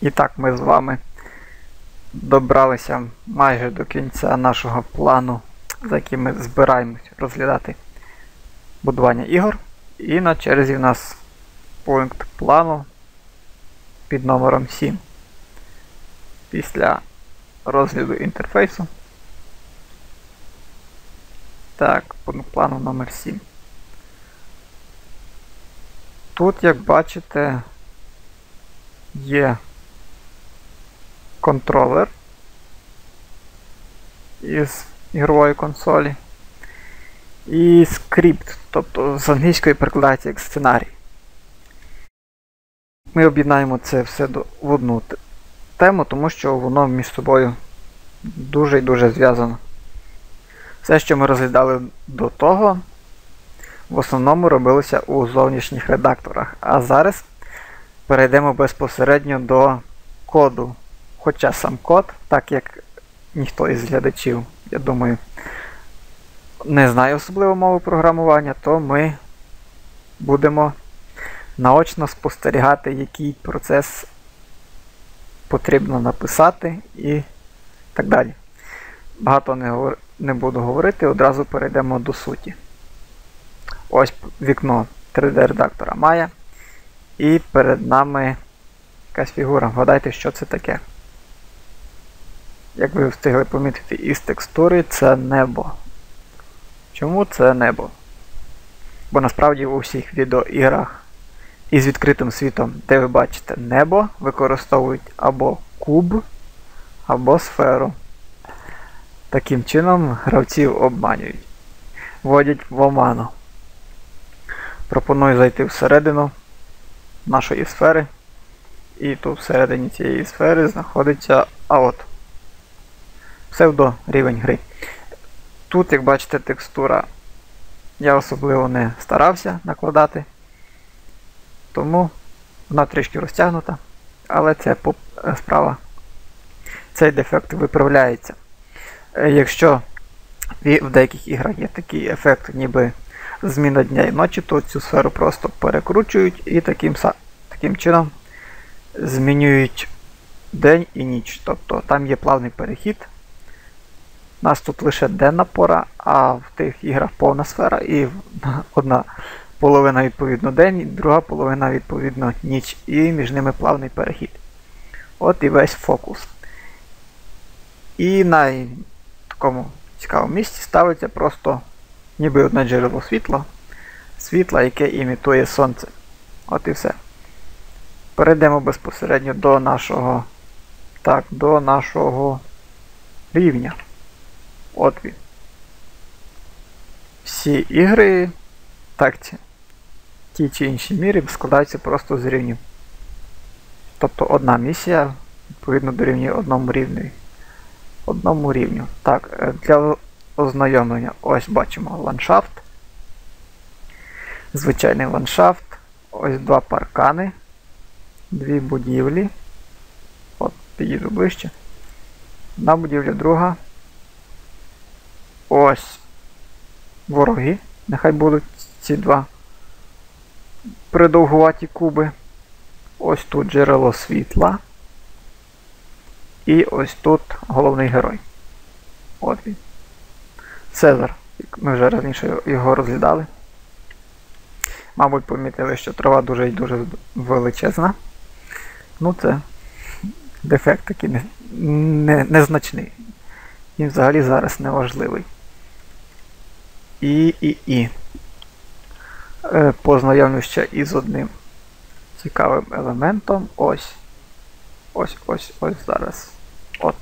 І так, ми з вами добралися майже до кінця нашого плану, за яким ми збираємось розглядати будування ігор. І на черзі в нас пункт плану під номером 7. Після розгляду інтерфейсу. Так, пункт плану номер 7. Тут, як бачите, є контролер із ігрової консолі. І скрипт, тобто з англійської перекладається як сценарій. Ми об'єднаємо це все в одну тему, тому що воно між собою дуже і дуже зв'язано. Все, що ми розглядали до того, в основному робилося у зовнішніх редакторах. А зараз перейдемо безпосередньо до коду. Хоча сам код, так як ніхто із глядачів, я думаю, не знає особливо мови програмування, то ми будемо наочно спостерігати, який процес потрібно написати і так далі. Багато не, говор... не буду говорити, одразу перейдемо до суті. Ось вікно 3D-редактора Maya. І перед нами якась фігура. Вгадайте, що це таке. Як ви встигли помітити із текстури, це небо. Чому це небо? Бо насправді у всіх відеоіграх із відкритим світом, де ви бачите небо, використовують або куб, або сферу. Таким чином гравців обманюють. Вводять в оману. Пропоную зайти всередину нашої сфери. І тут всередині цієї сфери знаходиться аот. Псевдо рівень гри. Тут, як бачите, текстура я особливо не старався накладати, тому вона трішки розтягнута, але це справа. Цей дефект виправляється. Е, якщо в деяких іграх є такий ефект, ніби зміна дня і ночі, то цю сферу просто перекручують і таким таким чином змінюють день і ніч. Тобто там є плавний перехід. У нас тут лише денна пора, а в тих іграх повна сфера і одна половина відповідно день, друга половина відповідно ніч, і між ними плавний перехід. От і весь фокус. І на такому цікавому місці ставиться просто ніби одне джерело світла, світла, яке імітує сонце. От і все. Перейдемо безпосередньо до нашого так, до нашого рівня. От він. Всі ігри, так, ті чи інші міри складаються просто з рівнів. Тобто одна місія, відповідно, дорівнює одному рівню. Одному рівню. Так, е, для ознайомлення ось бачимо ландшафт. Звичайний ландшафт. Ось два паркани, дві будівлі. От, підійду ближче. Одна будівля, друга. Ось вороги. Нехай будуть ці два придовгуваті куби. Ось тут джерело світла. І ось тут головний герой. От він. Цезар. Ми вже раніше його розглядали. Мабуть, помітили, що трава дуже і дуже величезна. Ну, це дефект такий не, не, незначний. Він взагалі зараз неважливий. І і і. Е, познайомлю ще із одним цікавим елементом. Ось. Ось ось ось зараз. От.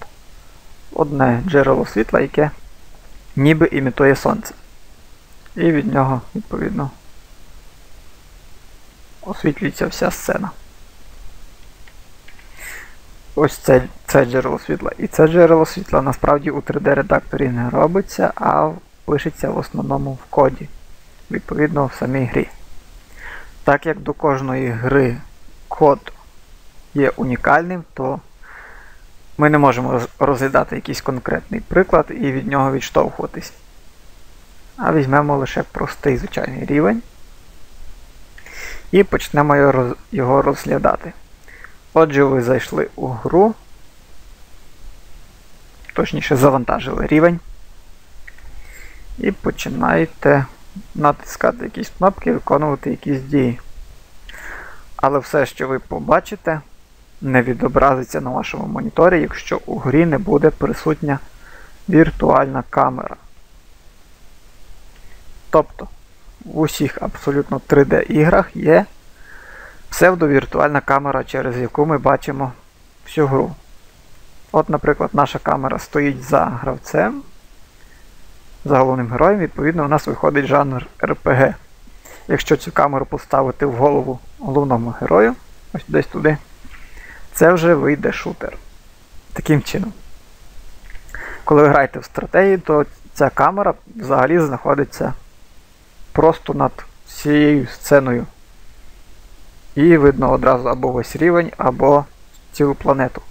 Одне джерело світла, яке ніби імітує сонце. І від нього, відповідно, освітлюється вся сцена. Ось це це джерело світла. І це джерело світла насправді у 3D-редакторі не робиться, а пишеться в основному в коді, відповідно в самій грі. Так як до кожної гри код є унікальним, то ми не можемо розглядати якийсь конкретний приклад і від нього відштовхуватись. А візьмемо лише простий звичайний рівень і почнемо його розглядати. Отже, ви зайшли у гру, точніше завантажили рівень. І починаєте натискати якісь кнопки, виконувати якісь дії. Але все, що ви побачите, не відобразиться на вашому моніторі, якщо у грі не буде присутня віртуальна камера. Тобто в усіх абсолютно 3D-іграх є псевдовіртуальна камера, через яку ми бачимо всю гру. От, наприклад, наша камера стоїть за гравцем, за головним героєм, відповідно, у нас виходить жанр RPG. Якщо цю камеру поставити в голову головному герою, ось десь туди, це вже вийде шутер. Таким чином. Коли ви граєте в стратегії, то ця камера взагалі знаходиться просто над всією сценою. І видно одразу або весь рівень, або цілу планету.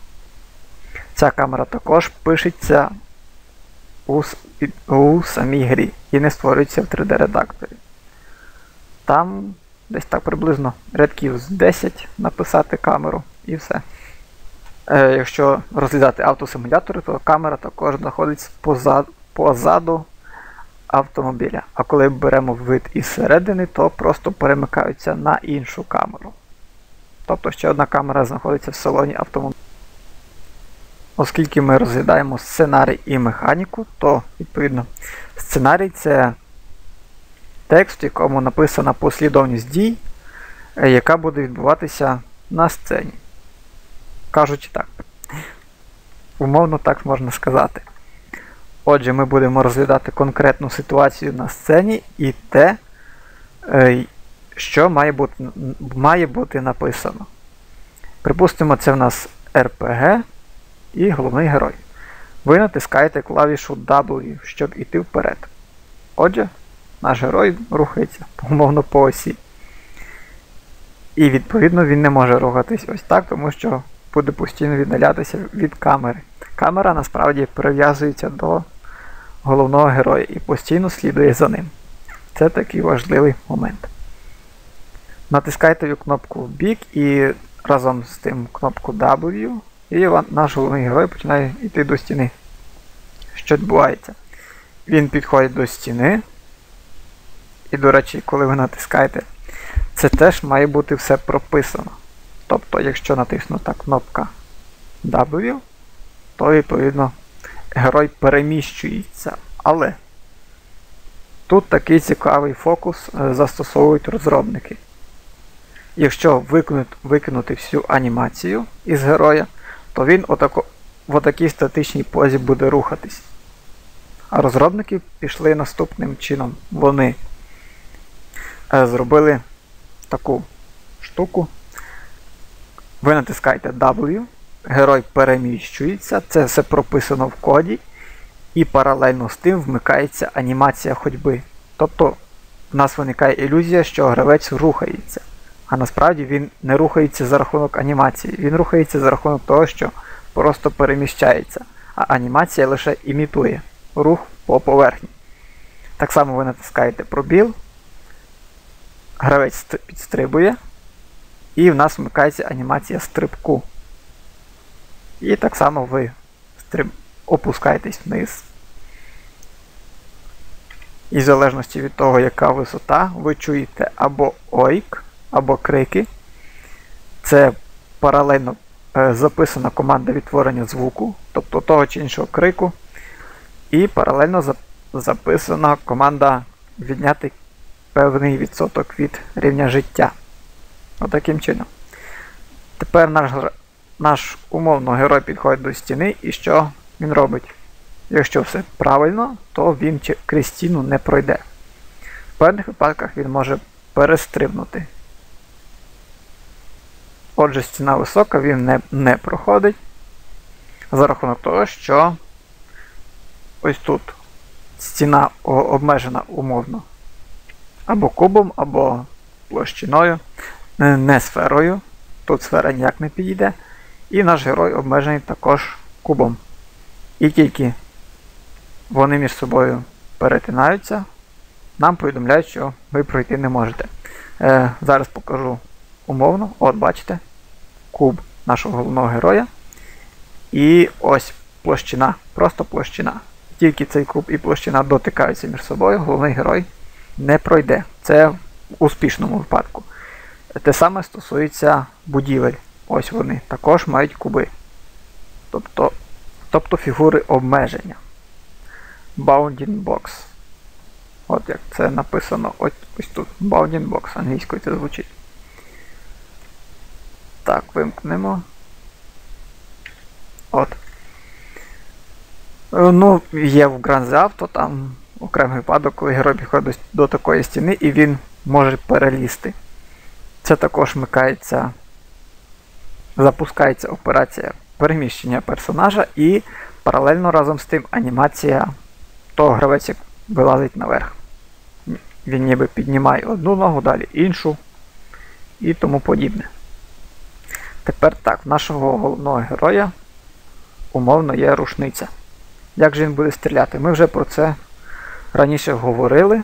Ця камера також пишеться у, самій грі і не створюється в 3D-редакторі. Там десь так приблизно рядків з 10 написати камеру і все. Е, Якщо розглядати автосимулятори, то камера також знаходиться позаду, позаду автомобіля. А коли беремо вид із середини, то просто перемикаються на іншу камеру. Тобто ще одна камера знаходиться в салоні автомобіля. Оскільки ми розглядаємо сценарій і механіку, то, відповідно, сценарій це текст, в якому написана послідовність дій, е, яка буде відбуватися на сцені. Кажучи так. Умовно так можна сказати. Отже, ми будемо розглядати конкретну ситуацію на сцені і те, е, що має бути, має бути написано. Припустимо, це в нас RPG і головний герой. Ви натискаєте клавішу W, щоб іти вперед. Отже, наш герой рухається умовно по осі. І відповідно він не може рухатись ось так, тому що буде постійно віддалятися від камери. Камера насправді прив'язується до головного героя і постійно слідує за ним. Це такий важливий момент. Натискайте кнопку в бік і разом з тим кнопку W, і наш головний герой починає йти до стіни. Що відбувається? Він підходить до стіни. І, до речі, коли ви натискаєте, це теж має бути все прописано. Тобто, якщо натиснута кнопка W, то відповідно герой переміщується. Але тут такий цікавий фокус е, застосовують розробники. Якщо викинути всю анімацію із героя, то він отако, в отакій статичній позі буде рухатись. А розробники пішли наступним чином. Вони е, зробили таку штуку. Ви натискаєте W, герой переміщується, це все прописано в коді, і паралельно з тим вмикається анімація ходьби. Тобто в нас виникає ілюзія, що гравець рухається. А насправді він не рухається за рахунок анімації, він рухається за рахунок того, що просто переміщається, а анімація лише імітує рух по поверхні. Так само ви натискаєте пробіл, гравець підстрибує, і в нас вмикається анімація стрибку. І так само ви стриб... опускаєтесь вниз. І в залежності від того, яка висота, ви чуєте або ойк, або крики. Це паралельно е, записана команда відтворення звуку, тобто того чи іншого крику. І паралельно записана команда відняти певний відсоток від рівня життя. Отаким чином. Тепер наш наш умовно герой підходить до стіни і що він робить? Якщо все правильно, то він крізь стіну не пройде. В певних випадках він може перестрибнути. Отже, стіна висока, він не, не проходить. За рахунок того, що ось тут стіна обмежена умовно або кубом, або площиною, не сферою. Тут сфера ніяк не підійде. І наш герой обмежений також кубом. І тільки вони між собою перетинаються, нам повідомляють, що ви пройти не можете. Е, Зараз покажу умовно. От, бачите, куб. нашого головного героя. І ось площина, просто площина. Тільки цей куб і площина дотикаються між собою, головний герой не пройде. Це в успішному випадку. Те саме стосується будівель. Ось вони також мають куби. Тобто тобто фігури обмеження. Bounding Box. От як це написано ось, тут. Bounding Box. Англійською це звучить. Так, вимкнемо. От. Ну, є в Grand Auto там окремий випадок, коли герой підходить до такої стіни і він може перелізти. Це також вмикається, запускається операція переміщення персонажа і паралельно разом з тим анімація того гравець як вилазить наверх. Він ніби піднімає одну ногу, далі іншу і тому подібне. Тепер так, в нашого головного героя умовно є рушниця. Як же він буде стріляти? Ми вже про це раніше говорили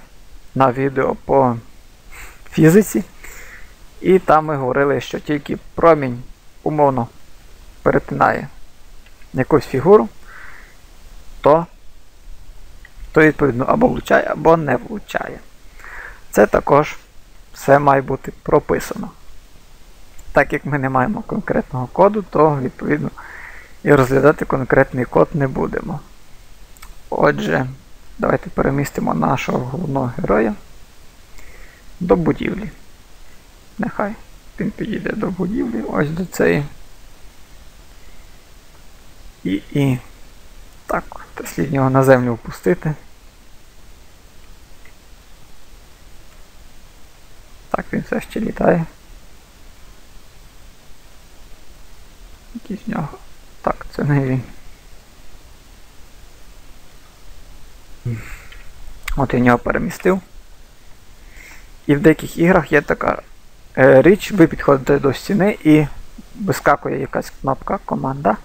на відео по фізиці. І там ми говорили, що тільки промінь умовно перетинає якусь фігуру, то, то відповідно або влучає, або не влучає. Це також все має бути прописано. Так як ми не маємо конкретного коду, то відповідно і розглядати конкретний код не будемо. Отже, давайте перемістимо нашого головного героя до будівлі. Нехай він підійде до будівлі, ось до цієї. І і. Так, слід його на землю впустити. Так, він все ще літає. Якийсь. Так, це не він. От я нього перемістив. І в деяких іграх є така е, річ, ви підходите до стіни і вискакує якась кнопка, команда.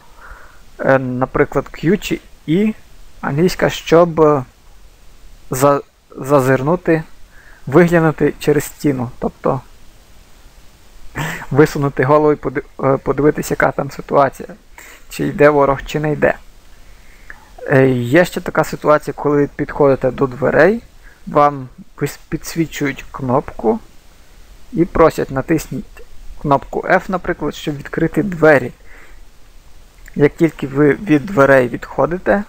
Е, наприклад, Q чи E англійська, щоб за, зазирнути, виглянути через стіну. Тобто висунути голову і е, подивитися, яка там ситуація. Чи йде ворог, чи не йде. Е, є ще така ситуація, коли підходите до дверей, вам підсвічують кнопку і просять натисніть кнопку F, наприклад, щоб відкрити двері. Як тільки ви від дверей відходите,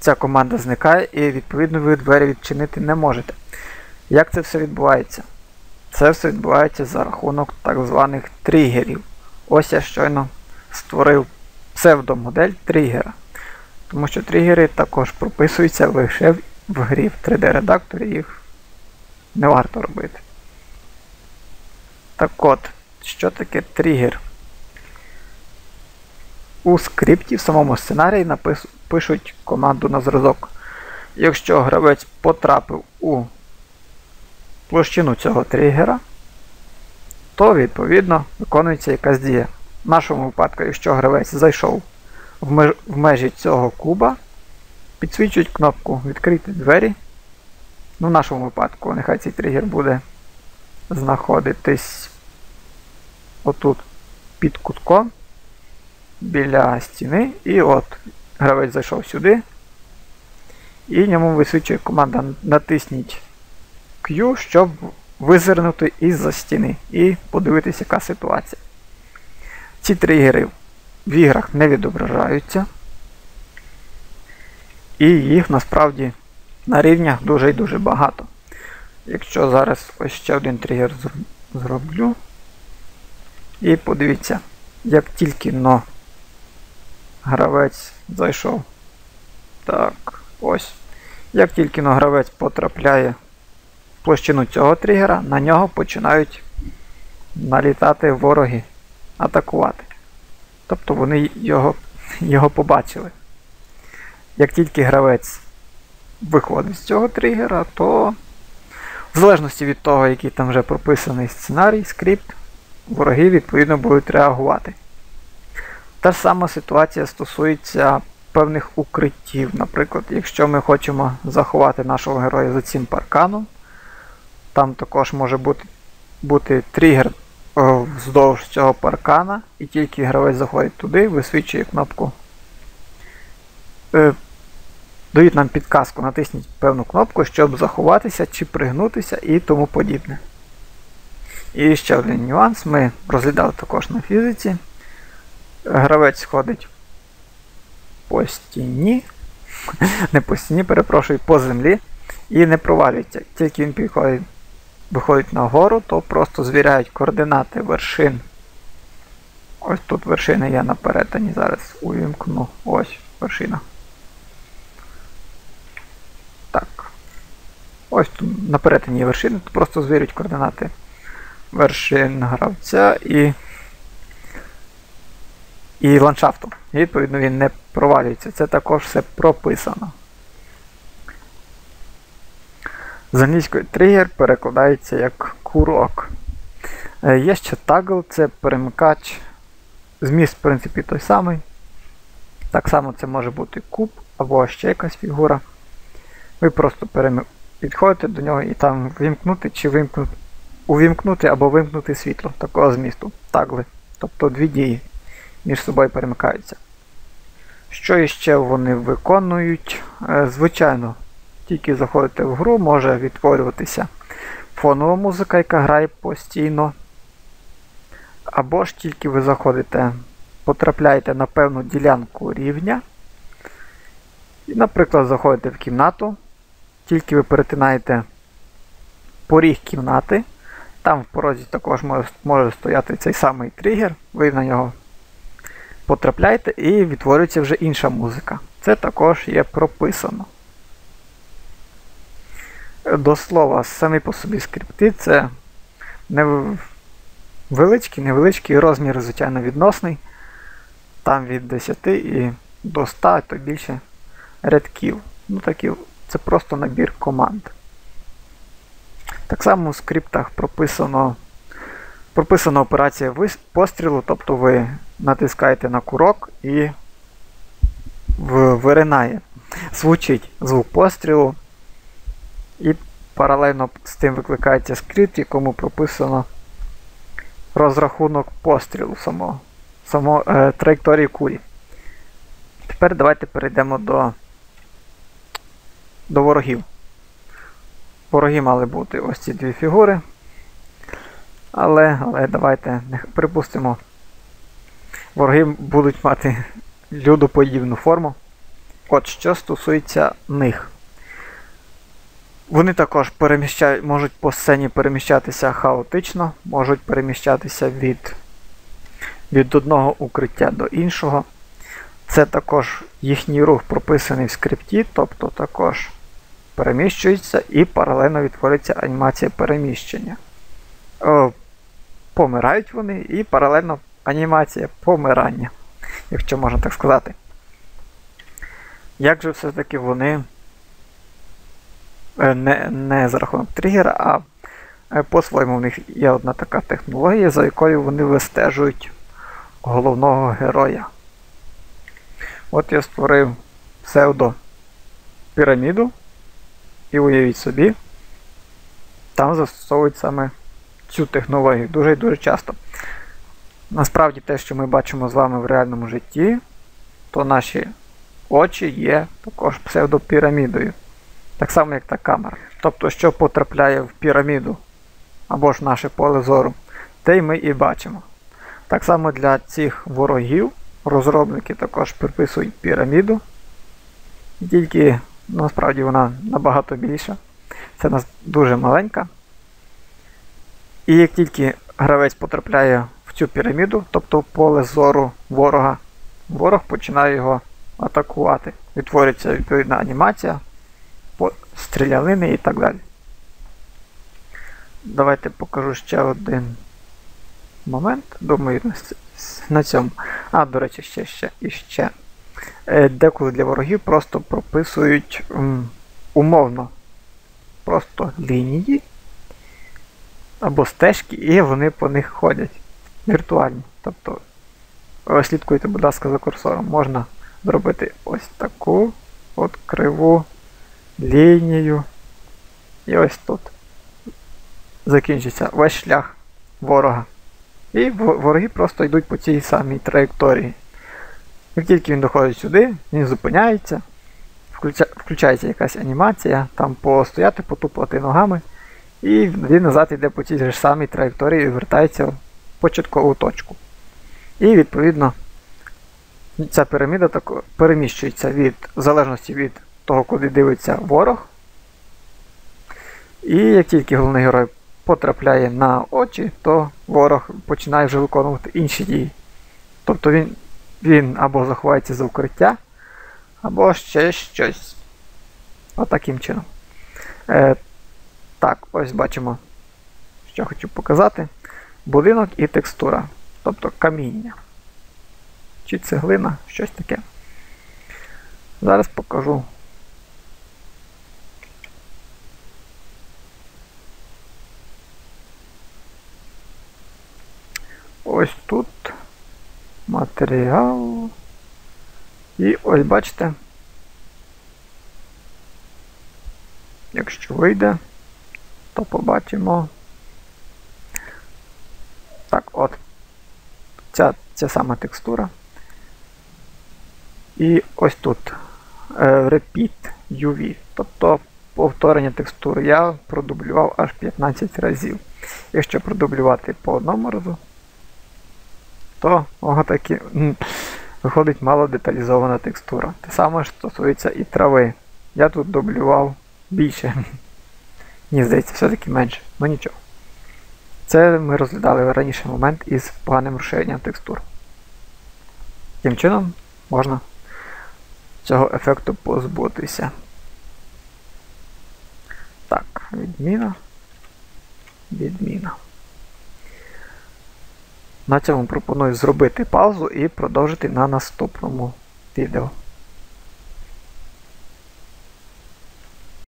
ця команда зникає і, відповідно, ви двері відчинити не можете. Як це все відбувається? Це все відбувається за рахунок так званих тригерів. Ось я щойно створив псевдомодель тригера. Тому що тригери також прописуються лише в грі в 3D-редакторі, їх не варто робити. Так от, що таке тригер? У скрипті в самому сценарії пишуть команду на зразок. Якщо гравець потрапив у площину цього тригера, то відповідно виконується якась дія. В нашому випадку, якщо гравець зайшов в, меж... в межі цього куба, підсвічують кнопку Відкрити двері. Ну, В нашому випадку, нехай цей тригер буде знаходитись отут під кутком біля стіни. І от гравець зайшов сюди. І йому висвічує команда натисніть Q, щоб визирнути із-за стіни і подивитися, яка ситуація. Ці тригери в іграх не відображаються. І їх насправді на рівнях дуже і дуже багато. Якщо зараз ось ще один тригер зроблю. І подивіться, як тільки но гравець зайшов. Так, ось. Як тільки но гравець потрапляє площину цього тригера, на нього починають налітати вороги, атакувати. Тобто вони його, його побачили. Як тільки гравець виходить з цього тригера, то в залежності від того, який там вже прописаний сценарій, скрипт, вороги відповідно будуть реагувати. Та ж сама ситуація стосується певних укриттів. Наприклад, якщо ми хочемо заховати нашого героя за цим парканом, там також може бути бути тригер вздовж цього паркана, і тільки гравець заходить туди, висвічує кнопку. Е, дають нам підказку, натисніть певну кнопку, щоб заховатися чи пригнутися і тому подібне. І ще один нюанс ми розглядали також на фізиці. Гравець ходить по стіні, не по стіні, перепрошую, по землі і не провалюється. Тільки він підходить, виходить на гору, то просто звіряють координати вершин. Ось тут вершина я на перетині, зараз увімкну. Ось вершина. Так. Ось тут на перетині є вершини, тут просто звірюють координати вершин гравця і і ландшафту. Відповідно він не провалюється. Це також все прописано. З англійської тригер перекладається як курок. Е, є ще тагл, це перемикач. Зміст, в принципі, той самий. Так само це може бути куб або ще якась фігура. Ви просто підходите до нього і там вимкнути чи вимкнути, увімкнути або вимкнути світло такого змісту. Тагли. Тобто дві дії між собою перемикаються. Що іще вони виконують? Е, звичайно, тільки заходите в гру, може відтворюватися фонова музика, яка грає постійно. Або ж тільки ви заходите, потрапляєте на певну ділянку рівня. І, наприклад, заходите в кімнату, тільки ви перетинаєте поріг кімнати. Там в порозі також може, може стояти цей самий тригер, ви на нього потрапляєте і відтворюється вже інша музика. Це також є прописано. До слова, самі по собі скрипти це невеличкий, невеличкий розмір, звичайно, відносний. Там від 10 і до 100, то більше рядків. Ну, такі, Це просто набір команд. Так само в скриптах прописано прописана операція пострілу, тобто ви натискаєте на курок і виринає. Звучить звук пострілу. І паралельно з тим викликається скрипт, в якому прописано розрахунок пострілу самого, самого е, траєкторії кулі. Тепер давайте перейдемо до, до ворогів. Вороги мали бути ось ці дві фігури. Але але давайте припустимо, вороги будуть мати людоподібну форму. От що стосується них. Вони також переміщають, можуть по сцені переміщатися хаотично, можуть переміщатися від від одного укриття до іншого. Це також їхній рух прописаний в скрипті, тобто також переміщується і паралельно відтворюється анімація переміщення. О, Помирають вони і паралельно анімація помирання, якщо можна так сказати. Як же все-таки вони не не за рахунок тригера, а е, по-своєму в них є одна така технологія, за якою вони вистежують головного героя. От я створив псевдо піраміду. І уявіть собі, там застосовують саме цю технологію дуже і дуже часто. Насправді те, що ми бачимо з вами в реальному житті, то наші очі є також псевдопірамідою. Так само, як та камера. Тобто, що потрапляє в піраміду або ж наше поле зору, те й ми і бачимо. Так само для цих ворогів розробники також приписують піраміду. Тільки насправді вона набагато більша. Це нас дуже маленька. І як тільки гравець потрапляє в цю піраміду, тобто в поле зору ворога, ворог починає його атакувати. Відтворюється відповідна анімація, стрілянини і так далі. Давайте покажу ще один момент. Думаю, на цьому. А, до речі, ще ще і ще. Е, деколи для ворогів просто прописують умовно просто лінії або стежки, і вони по них ходять. Віртуальні. Тобто, слідкуйте, будь ласка, за курсором. Можна зробити ось таку от криву лінію. І ось тут закінчиться весь шлях ворога. І вороги просто йдуть по цій самій траєкторії. Як тільки він доходить сюди, він зупиняється, включа- включається якась анімація, там постояти, потупати ногами, і він назад йде по цій ж самій траєкторії і вертається в початкову точку. І відповідно ця піраміда переміщується від в залежності від того, куди дивиться ворог. І як тільки головний герой потрапляє на очі, то ворог починає вже виконувати інші дії. Тобто він, він або заховається за укриття, або ще щось. Отаким чином. Е, так, ось бачимо, що хочу показати. Будинок і текстура. Тобто каміння. Чи цеглина, щось таке. Зараз покажу. Ось тут матеріал. І ось бачите. Якщо вийде, то побачимо. Так, от. Ця, ця сама текстура. І ось тут е, Repeat UV. Тобто повторення текстури я продублював аж 15 разів. Якщо продублювати по одному разу, то ого, таки, виходить мало деталізована текстура. Те саме ж стосується і трави. Я тут дублював більше. Мені здається, все-таки менше, ну нічого. Це ми розглядали раніше момент із поганим розширенням текстур. Таким чином можна цього ефекту позбутися. Так, відміна. Відміна. На цьому пропоную зробити паузу і продовжити на наступному відео.